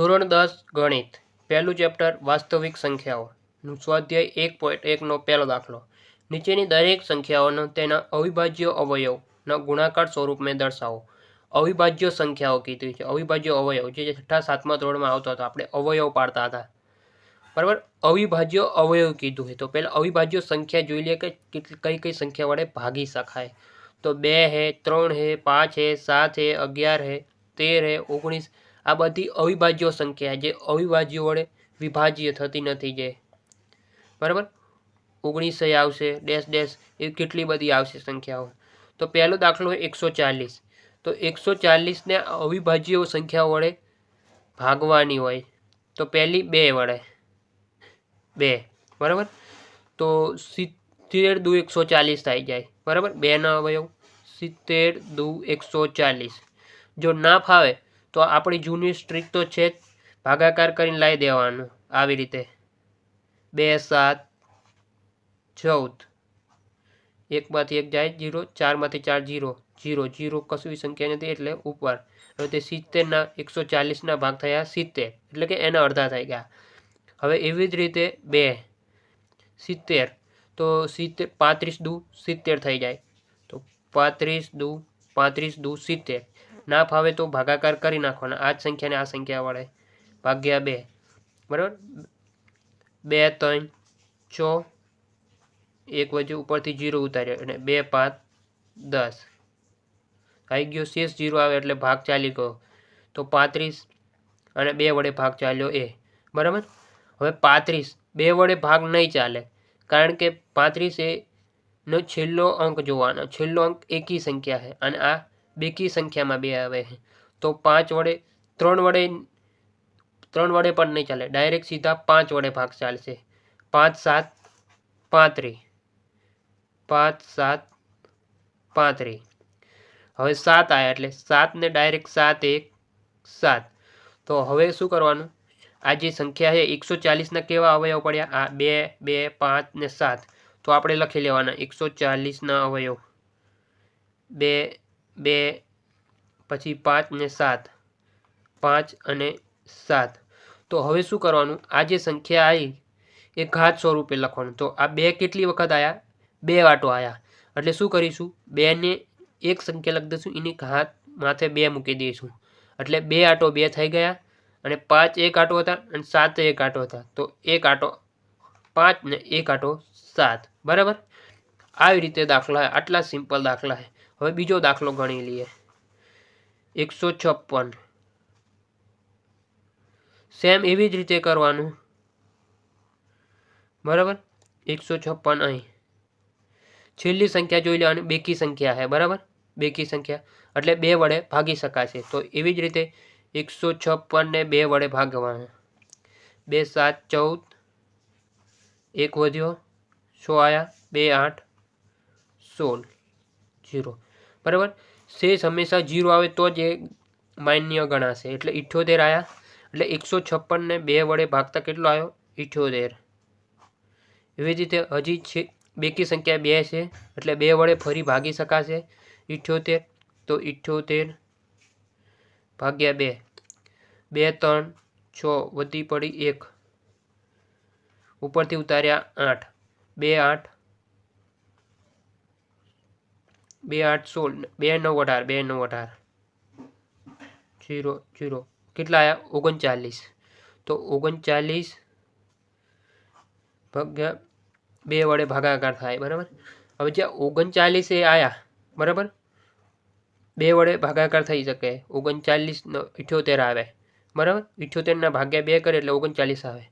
ધોરણ દસ ગણિત. પહેલું ચેપ્ટર વાસ્તવિક સંખ્યાઓ. સ્વાધ્યાય એક પોઈન્ટ એકનો પહેલો દાખલો. નીચેની દરેક સંખ્યાઓનો તેના અવિભાજ્ય અવયવના ગુણાકાર સ્વરૂપમાં દર્શાવો. અવિભાજ્ય સંખ્યાઓ કીધી છે. અવિભાજ્ય અવયવ જે છઠ્ઠા, સાતમા ધોરણમાં આવતો હતો. આપણે અવયવ પાડતા હતા. બરાબર? અવિભાજ્ય અવયવ કીધું છે. તો પહેલાં અવિભાજ્ય સંખ્યા જોઈ લઈએ કે કઈ કઈ સંખ્યા વડે ભાગી શકાય. તો બે હે, ત્રણ હે, પાંચ હે, સાત હે, અગિયાર હે, તેર હે, ઓગણીસ આ બધી અવિભાજ્ય સંખ્યા જે અવિભાજ્ય વડે વિભાજ્ય થતી નથી જે. બરાબર? ઓગણીસ આવશે, ડેશ ડેશ એવી કેટલી બધી આવશે સંખ્યાઓ. તો પહેલો દાખલો એકસો ચાલીસ. તો એકસો ચાલીસને અવિભાજ્ય સંખ્યાઓ વડે ભાગવાની હોય તો પહેલી બે વડે. બે. બરાબર? તો સિત્તેર દુ એકસો ચાલીસ થઈ જાય. બરાબર? બેના અવયવ. સિત્તેર દુ એકસો ચાલીસ. જો ના ફાવે તો આપણી જૂની સ્ટ્રીક તો છે જ. ભાગાકાર કરીને લાવી દેવાનું આવી રીતે. બે, સાત, ચૌદ. એકમાંથી એક જાય જીરો, ચારમાંથી ચાર જીરો. જીરો જીરો કશું સંખ્યા નથી એટલે ઉપર. હવે તે સિત્તેરના, એકસો ચાલીસના ભાગ થયા સિત્તેર. એટલે કે એના અડધા થઈ ગયા. હવે એવી જ રીતે બે, સિત્તેર. તો સિત્તેર, પાંત્રીસ દુ સિત્તેર થઈ જાય. તો પાંત્રીસ દુ પાંત્રીસ દુ સિત્તેર. ના ફાવે તો ભાગાકાર કરી નાખવાના આ જ સંખ્યાને આ સંખ્યા વડે ભાગ્યા બે. બરાબર? બે, ત્રણ, છ, એક વચ્ચે ઉપરથી જીરો ઉતાર્યો અને બે, પાંચ, દસ. આવી ગયો શેષ જીરો આવે એટલે ભાગ ચાલી ગયો. તો પાંત્રીસ અને બે વડે ભાગ ચાલ્યો એ. બરાબર? હવે પાંત્રીસ, બે વડે ભાગ નહીં ચાલે. કારણ કે પાંત્રીસ એનો છેલ્લો અંક જોવાનો. છેલ્લો અંક એકી સંખ્યા છે અને આ બેકી સંખ્યામાં બે આવે છે. તો પાંચ વડે, ત્રણ વડે ત્રણ વડે પણ નહીં ચાલે. ડાયરેક્ટ સીધા પાંચ વડે ભાગ ચાલશે. પાંચ સાત પાંત્રી પાંચ સાત પાંત્રી હવે સાત આવ્યા એટલે સાતને ડાયરેક્ટ સાત એક, સાત. તો હવે શું કરવાનું? આ જે સંખ્યા છે, એકસો ચાલીસના કેવા અવયવ પડ્યા? આ બે બે, પાંચ ને સાત. તો આપણે લખી લેવાના. એકસો ચાલીસના અવયવ. બે બે, પછી પાંચ ને સાત. પાંચ અને સાત. તો હવે શું કરવાનું? આ જે સંખ્યા આવી એ ઘાત સ્વરૂપે લખવાનું. તો આ બે કેટલી વખત આવ્યા બે વાટો આવ્યા એટલે શું કરીશું? બેને એક સંખ્યા લખી દઈશું. એની ઘાત માથે બે મૂકી દઈશું. એટલે બે આટો બે થઈ ગયા. અને પાંચ એક આટો હતા અને સાત એક આટો હતા. તો એક આટો પાંચ ને એક આટો સાત. બરાબર? આવી રીતે દાખલા આટલા સિમ્પલ દાખલા છે. હવે બીજો દાખલો ગણી લઈએ. એકસો છપ્પન. સેમ એવી જ રીતે કરવાનું. બરાબર? એકસો છપ્પન અહીં. છેલ્લી સંખ્યા જોઈ લેવાની, બેકી સંખ્યા છે, બરાબર? બેકી સંખ્યા. એટલે બે વડે ભાગી શકાશે. તો એવી જ રીતે એકસો છપ્પનને બે વડે ભાગવાના. બે સાત ચૌદ, એક વધ્યો, સો આયા, બે આઠ, સોળ, જીરો. બરાબર? શેષ હંમેશા જીરો આવે તો જ એ માન્ય ગણાશે. એટલે ઇઠ્યોતેર આવ્યા એટલે એકસો છપ્પનને બે વડે ભાગતા કેટલો આવ્યો ઇઠ્યોતેર. એવી રીતે હજી છે, બેકી સંખ્યા બે છે. એટલે બે વડે ફરી ભાગી શકાશે. ઇઠ્યોતેર. તો ઇઠ્યોતેર ભાગ્યા બે. બે, ત્રણ, છ વધી પડી એક. ઉપરથી ઉતાર્યા આઠ. બે, આઠ બે આઠ સોળ બે નવ અઢાર બે નવ અઢાર. Zero zero. કેટલા આવ્યા ઓગણચાલીસ. તો ઓગણચાલીસ ભાગ્યા બે વડે ભાગાકાર થાય, બરાબર? હવે ઓગણચાલીસ એ આવ્યા બરાબર? બે વડે ભાગાકાર થઈ શકે. ઓગણચાલીસ ઇઠ્યોતેર આવે, બરાબર? ઇઠ્યોતેરના ભાગ્યા બે કરે એટલે ઓગણચાલીસ આવે.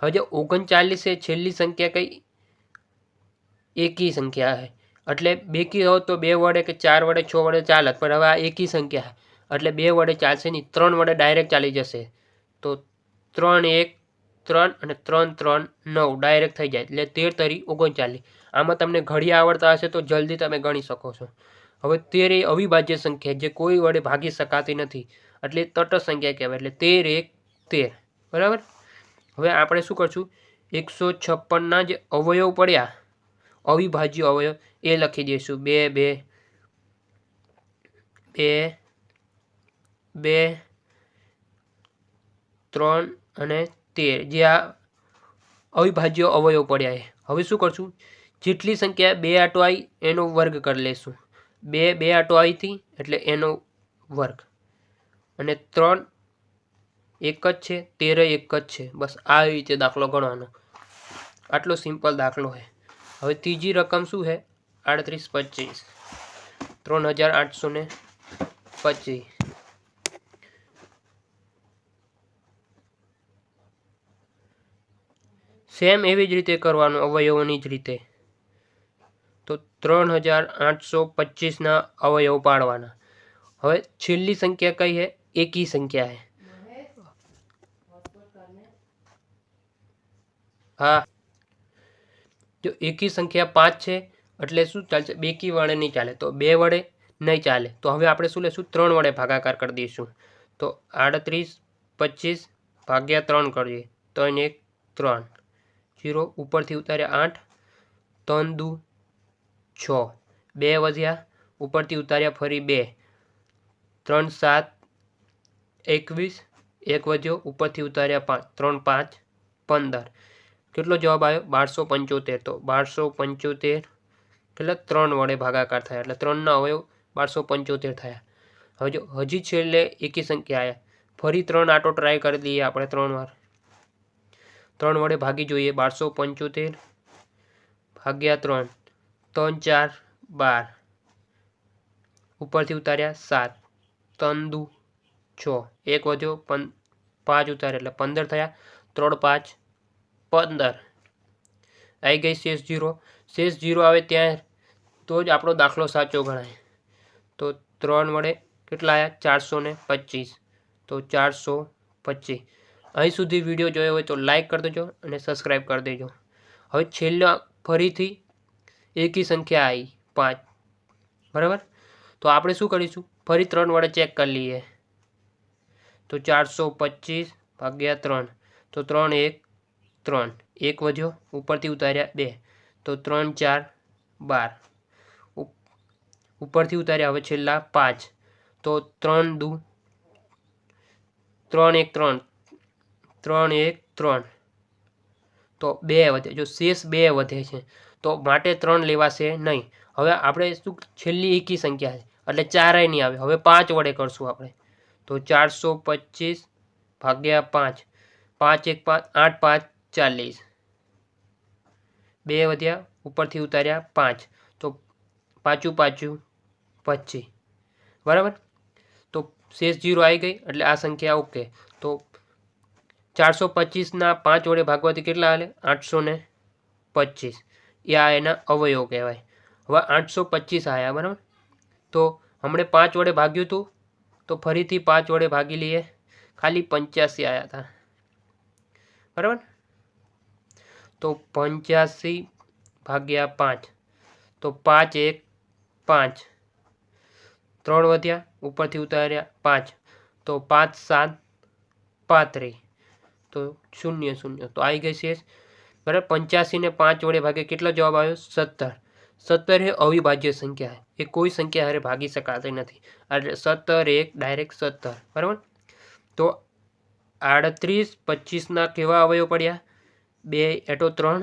હવે જે ઓગણચાલીસ એ છેલ્લી સંખ્યા કઈ? એકી સંખ્યા છે એટલે બેકી હોત તો બે વડે કે ચાર વડે, છ વડે ચાલત. પણ હવે આ એકી સંખ્યા એટલે બે વડે ચાલશે નહીં ત્રણ વડે ડાયરેક્ટ ચાલી જશે. તો ત્રણ એક, ત્રણ અને ત્રણ ત્રણ, નવ ડાયરેક્ટ થઈ જાય. એટલે તેર તરી ઓગણચાલીસ. આમાં તમને ઘડી આવડતા હશે તો જલ્દી તમે ગણી શકો છો. હવે તેર એ અવિભાજ્ય સંખ્યા જે કોઈ વડે ભાગી શકાતી નથી. એટલે તટસ્થ સંખ્યા કહેવાય. એટલે તેર એક, તેર. બરાબર? હવે આપણે શું કરશું? એકસો છપ્પનના જે અવયવ પડ્યા અવિભાજ્ય અવયવ. એ લખી દઈશું. બે બે બે બે, ત્રણ અને તેર. જે આ અવિભાજ્ય અવયવ પડ્યા છે. હવે શું કરશું? જેટલી સંખ્યા બે આટો આવી એનો વર્ગ કરી લેશું. બે બે આટો આવી હતી એટલે એનો વર્ગ. અને ત્રણ એક જ છે, તેર એક જ છે. બસ આવી રીતે દાખલો ગણવાનો. આટલો સિમ્પલ દાખલો છે. હવે ત્રીજી રકમ શું છે? આડત્રીસ પચીસ. ત્રણ હજાર આઠસો ને પચીસ. સેમ એવી જ રીતે કરવાનું, અવયવોની જ રીતે. તો ત્રણ હજાર આઠસો પચીસના અવયવ પાડવાના. હવે છેલ્લી સંખ્યા કઈ છે? એકી સંખ્યા છે. હા. જો એકી સંખ્યા પાંચ છે, એટલે શું ચાલશે? બેકી વડે નહીં ચાલે. તો બે વડે નહીં ચાલે. તો હવે આપણે શું લેશું? ત્રણ વડે ભાગાકાર કરી દઈશું. તો આડત્રીસ, પચીસ, ભાગ્યા ત્રણ કરીએ. ત્રણ એક, ત્રણ. જીરો, ઉપરથી ઉતાર્યા આઠ. ત્રણ દુ, છ. બે વધ્યા, ઉપરથી ઉતાર્યા ફરી બે. ત્રણ સાત, એકવીસ. એક વધ્યો, ઉપરથી ઉતાર્યા પાંચ ત્રણ પાંચ, પંદર. કેટલો જવાબ આવ્યો બારસો પંચોતેર. તો બારસો પંચોતેર કેટલા ત્રણ વડે ભાગાકાર થયા. એટલે ત્રણના અવયવ બારસો પંચોતેર થયા. હવે જો હજી છેલ્લે એકી સંખ્યા આવ્યા ફરી ત્રણ આટો ટ્રાય કરી દઈએ આપણે ત્રણ વાર. ત્રણ વડે ભાગી જોઈએ. બારસો પંચોતેર ભાગ્યા ત્રણ. ત્રણ ચાર બાર. ઉપરથી ઉતાર્યા સાત. ત્રણ દુ છ. એક વધ્યો પં, પાંચ ઉતાર્યા. એટલે પંદર થયા. ત્રણ પાંચ પંદર આવી ગઈ શેષ જીરો. શેષ જીરો આવે ત્યાં તો જ આપણો દાખલો સાચો ગણાય. તો ત્રણ વડે કેટલા આવ્યા ચારસો ને પચીસ. તો ચારસો પચીસ. અહીં સુધી વીડિયો જોયો હોય તો લાઈક કરી દેજો અને સબસ્ક્રાઈબ કરી દેજો. હવે છેલ્લા ફરીથી એકી સંખ્યા આવી પાંચ. બરાબર? તો આપણે શું કરીશું? ફરી ત્રણ વડે ચેક કરી લઈએ. તો ચારસો પચીસ ભાગ્યા ત્રણ. તો ત્રણ એક ત્રણ. એક વધ્યો, ઉપરથી ઉતાર્યા બે. તો ત્રણ, ચાર, બાર. ઉપ- ઉપરથી ઉતાર્યા, હવે છેલ્લા પાંચ. તો ત્રણ દુ, ત્રણ એક ત્રણ. ત્રણ એક ત્રણ. તો બે વધે. જો શેષ બે વધે છે, તો માટે ત્રણ લેવાશે નહીં. હવે આપણે શું, છેલ્લી એકી સંખ્યા છે. એટલે ચારેય નહીં આવે. હવે પાંચ વડે કરશું આપણે. તો ચારસો પચીસ ભાગ્યા પાંચ. પાંચ એક પાંચ, આઠ પાંચ ચાલીસ. બે વધ્યા, ઉપરથી ઉતાર્યા પાંચ. તો પાછું પાછું પચીસ. બરાબર? તો શેષ જીરો આવી ગઈ, એટલે આ સંખ્યા ઓકે. તો ચારસો પચીસના પાંચ વડે ભાગવાથી કેટલા હાલે આઠસો ને પચીસ. એ આ એના અવયવ કહેવાય. હવે આઠસો પચીસ આવ્યા બરાબર? તો હમણે પાંચ વડે ભાગ્યું હતું તો ફરીથી પાંચ વડે ભાગી લઈએ. ખાલી પંચ્યાસી આવ્યા હતા બરાબર? તો પંચ્યાસી ભાગ્યા પાંચ. તો પાંચ એક પાંચ. ત્રણ વધ્યા, ઉપરથી ઉતાર્યા પાંચ. તો પાંચ સાત પાંત્રીસ. તો શૂન્ય શૂન્ય. તો આવી ગઈ શેષ. બરાબર? પંચ્યાસીને પાંચ વડે ભાગે કેટલો જવાબ આવ્યો? સત્તર. સત્તર એ અવિભાજ્ય સંખ્યા એ કોઈ સંખ્યા હારે ભાગી શકાતી નથી. એટલે સત્તર એક ડાયરેક્ટ સત્તર. બરાબર? તો આડત્રીસ પચીસના કેવા અવયવ પડ્યા? બે, એટો ત્રણ.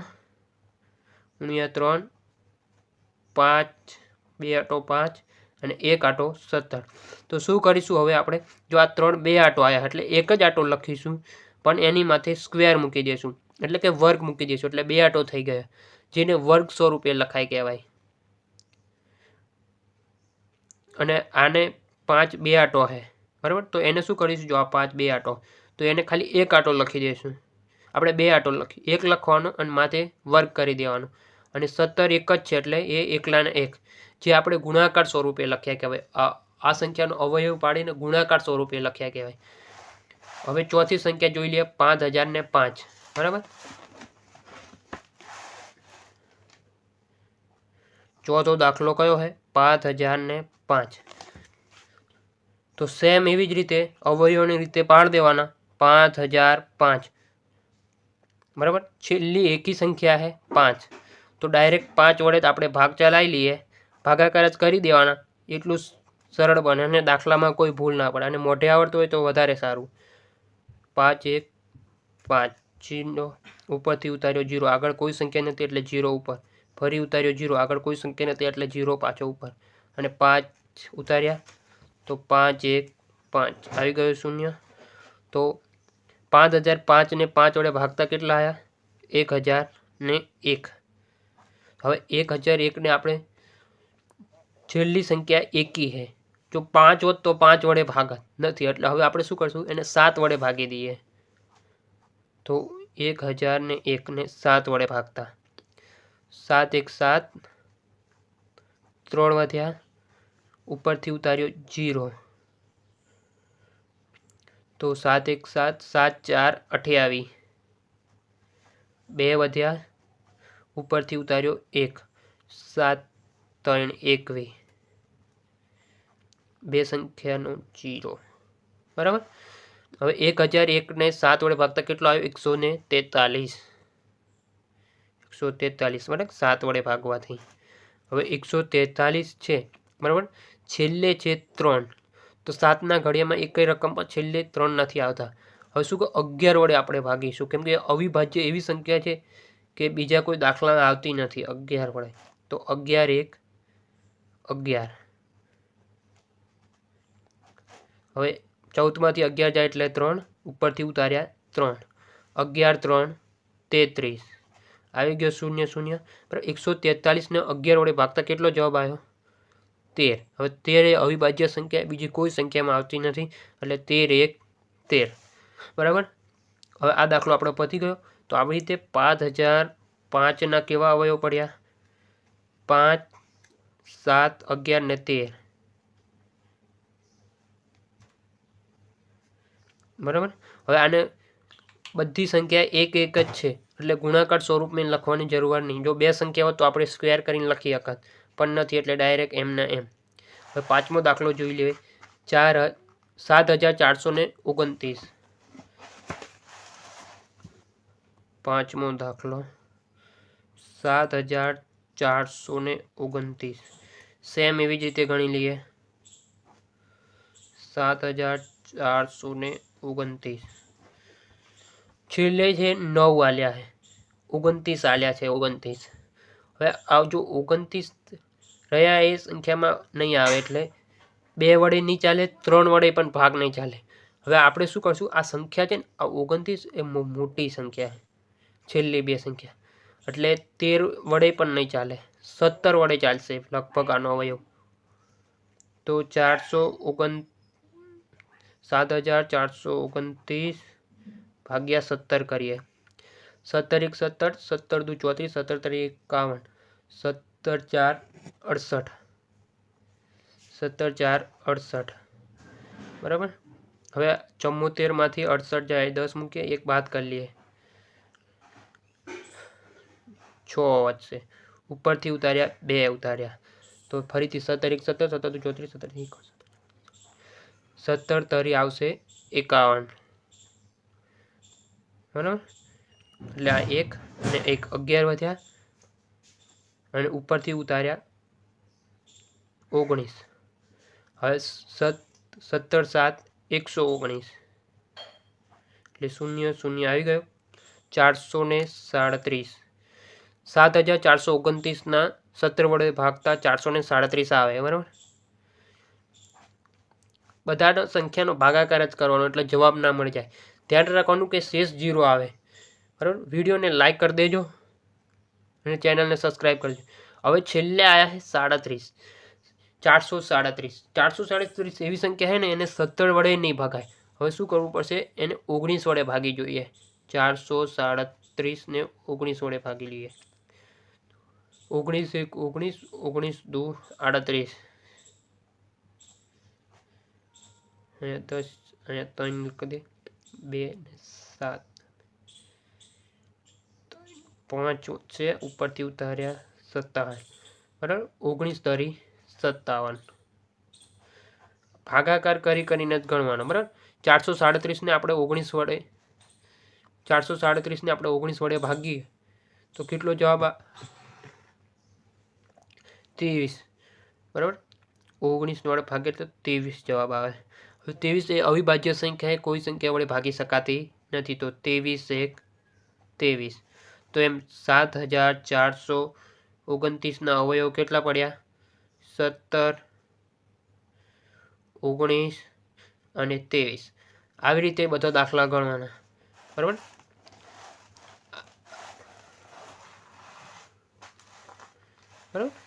ગુણ્યા ત્રણ. પાંચ, બે, આટો પાંચ અને એક આટો સત્તર. તો શું કરીશું હવે આપણે? જો આ ત્રણ બે આટો આવ્યા એટલે એક જ આટો લખીશું, પણ એની માથે સ્ક્વેર મૂકી દઈશું. એટલે કે વર્ગ મૂકી દઈશું, એટલે બે આટો થઈ ગયા. જેને વર્ગ સ્વરૂપે લખાય કહેવાય. અને આને પાંચ બે આટો છે બરાબર? તો એને શું કરીશું? જો આ પાંચ બે આટો, તો એને ખાલી એક આટો લખી દઈશું. આપણે બે આટો લખી એક લખવાનો અને માથે વર્ગ કરી દેવાનો. અને સત્તર એક જ છે એટલે એ એકલાને એક. જે આપણે ગુણાકાર સ્વરૂપે લખ્યા કહેવાય. આ સંખ્યાનો અવયવ પાડીને ગુણાકાર સ્વરૂપે લખ્યા કહેવાય. હવે ચોથી સંખ્યા જોઈ લઈએ પાંચ હજાર ને પાંચ. બરાબર? ચોથો દાખલો કયો છે પાંચ હજાર ને પાંચ. તો સેમ એવી જ રીતે અવયવોની રીતે પાડ દેવાના. પાંચ હજાર પાંચ. બરાબર? છેલ્લી એકી સંખ્યા છે પાંચ. તો ડાયરેક્ટ પાંચ વડે જ આપણે ભાગ ચલાવી લઈએ. ભાગાકાર જ કરી દેવાના. એટલું સરળ બને અને દાખલામાં કોઈ ભૂલ ના પડે. અને મોઢે આવડતું હોય તો વધારે સારું. પાંચ, એક, પાંચ. જીરો ઉપરથી ઉતાર્યો જીરો. આગળ કોઈ સંખ્યા નથી એટલે જીરો ઉપર. ફરી ઉતાર્યો જીરો. આગળ કોઈ સંખ્યા નથી એટલે જીરો પાછો ઉપર. અને પાંચ ઉતાર્યા. તો પાંચ, એક, પાંચ. આવી ગયો શૂન્ય. તો પાંચ હજાર પાંચને પાંચ વડે ભાગતા કેટલા આવ્યા એક હજાર ને એક. હવે એક હજાર એકને આપણે છેલ્લી સંખ્યા એકી છે જો પાંચ હોત તો પાંચ વડે ભાગત. નથી, એટલે હવે આપણે શું કરશું? એને સાત વડે ભાગી દઈએ. તો એક હજારને એકને સાત વડે ભાગતા. સાત એક સાત, ત્રણ વધ્યા. ઉપરથી ઉતાર્યો જીરો. તો સાત એક સાત સાત ચાર અઠ્યાવી બે વધ્યા, ઉપરથી ઉતાર્યો એક. સાત ત્રણ એકવી બે સંખ્યાનો જીરો. બરાબર? હવે એક હજાર એકને સાત વડે ભાગતા કેટલો આવ્યો? એકસો ને તેતાલીસ. એકસો તેતાલીસ, બરાબર? સાત વડે ભાગવાથી. હવે એકસો તેતાલીસ છે. બરાબર? છેલ્લે છે ત્રણ. તો સાતના ઘડિયામાં એક રકમ પર છેલ્લે ત્રણ નથી આવતા. હવે શું કે અગિયાર વડે આપણે ભાગીશું. કેમ કે અવિભાજ્ય એવી સંખ્યા છે કે બીજા કોઈ દાખલા આવતી નથી અગિયાર વડે. તો અગિયાર એક, અગિયાર. હવે ચૌદમાંથી અગિયાર જાય એટલે ત્રણ, ઉપરથી ઉતાર્યા ત્રણ. અગિયાર, ત્રણ, તેત્રીસ. આવી ગયો શૂન્ય શૂન્ય. એકસો તેતાલીસને અગિયાર વડે ભાગતા કેટલો જવાબ આવ્યો? તેર. હવે તેર એ અવિભાજ્ય સંખ્યા, બીજી કોઈ સંખ્યામાં આવતી નથી, એટલે તેર એક તેર. બરાબર? હવે આ દાખલો આપણો પતી ગયો. તો આવી રીતે પાંચ હજાર પાંચના કેવા અવયવ પડ્યા? પાંચ, સાત, અગિયાર ને તેર. બરાબર? હવે આને બધી સંખ્યા એક એક જ છે. એટલે ગુણાકાર સ્વરૂપમાં લખવાની જરૂર નહીં. જો બે સંખ્યા હોય તો આપણે સ્ક્વેર કરીને લખી શકત. પણ નથી એટલે ડાયરેક્ટ એમના એમ. હવે પાંચમો દાખલો જોઈ લઈએ ચાર સાત હજાર ચારસો ને ઓગણત્રીસ. પાંચમો દાખલો. સાત હજાર ચારસો ને ઓગણત્રીસ. સેમ એવી જ રીતે ગણી લઈએ. સાત હજાર ચારસો ને ઓગણત્રીસ. છેલ્લે છે નવ આલ્યા છે. ઓગણત્રીસ આલ્યા છે, ઓગણત્રીસ. હવે જો ઓગણત્રીસ રહ્યા એ સંખ્યામાં નહીં આવે એટલે બે વડે નહીં ચાલે, ત્રણ વડે પણ ભાગ નહીં ચાલે. હવે આપણે શું કરશું? આ સંખ્યા છે ને, આ ઓગણત્રીસ એ મોટી સંખ્યા છેલ્લી બે સંખ્યા. એટલે તેર વડે પણ નહીં ચાલે. સત્તર વડે ચાલશે લગભગ આનો અવયવ. તો ચારસો ઓગણ, સાત હજાર ચારસો ઓગણત્રીસ ભાગ્યા સત્તર કરીએ. સત્તર એક સત્તર સત્તર દુ ચોત્રીસ, સત્તર તરી એકાવન. સત્તર ચાર અડસઠ. સત્તર ચાર અડસઠ. બરાબર? હવે ચુમ્મોતેરમાંથી અડસઠ જાય, દસ મૂકીએ, એક બાદ કરી લઈએ. છ વધશે ઉપરથી ઉતાર્યા, બે ઉતાર્યા. તો ફરીથી સત્તર એક સત્તર સત્તર ચોત્રીસ, સત્તર એક સત્તર તરી આવશે એકાવન. બરાબર? એટલે આ એક અને એક અગિયાર વધ્યા. અને ઉપરથી ઉતાર્યા. ઓગણીસ. હવે સત, સત્તર, સાત, એકસો ઓગણીસ. એટલે શૂન્ય શૂન્ય આવી ગયો. ચારસો ને સાડત્રીસ. સાત હજાર ચારસો ઓગણત્રીસના સત્તર વડે ભાગતા ચારસો ને સાડત્રીસ આવે બરાબર? બધાનો સંખ્યાનો ભાગાકાર જ કરવાનો, એટલે જવાબ ના મળી જાય. ધ્યાન રાખવાનું કે શેષ જીરો આવે. બરાબર? વિડીયોને લાઇક કરી દેજો. અને ચેનલને સબસ્ક્રાઈબ કરજો. હવે છેલ્લે આવ્યા છે સાડત્રીસ. ચારસો સાડત્રીસ. ચારસો સાડત્રીસ એવી સંખ્યા છે ને એને સત્તર વડે નહીં ભાગાય. હવે શું કરવું પડશે? એને ઓગણીસ વડે ભાગી જોઈએ. ચારસો સાડત્રીસને ઓગણીસ વડે ભાગી લઈએ. ઓગણીસ એક ઓગણીસ ઓગણીસ દૂ આડત્રીસ. અહીંયા દસ, અહીંયા ત્રણ કરી બે સાત. પાંચ છે, ઉપરથી ઉતાર્યા સત્તાવન. બરાબર? ઓગણીસ તરી સત્તાવન. ભાગાકાર કરી કરીને જ ગણવાનો, બરાબર? ચારસો સાડત્રીસને આપણે ઓગણીસ વડે, ચારસો સાડત્રીસને આપણે ઓગણીસ વડે ભાગીએ, તો કેટલો જવાબ ત્રેવીસ. બરાબર? ઓગણીસ વડે ભાગીએ તો ત્રેવીસ જવાબ આવે. હવે ત્રેવીસ એ અવિભાજ્ય સંખ્યા કોઈ સંખ્યા વડે ભાગી શકાતી નથી, તો ત્રેવીસ એક, ત્રેવીસ. તો એમ સાત હજાર ચારસો ઓગણત્રીસના અવયવ કેટલા પડ્યા? સત્તર, ઓગણીસ અને ત્રેવીસ. આવી રીતે બધા દાખલા ગણવાના. બરાબર? બરાબર?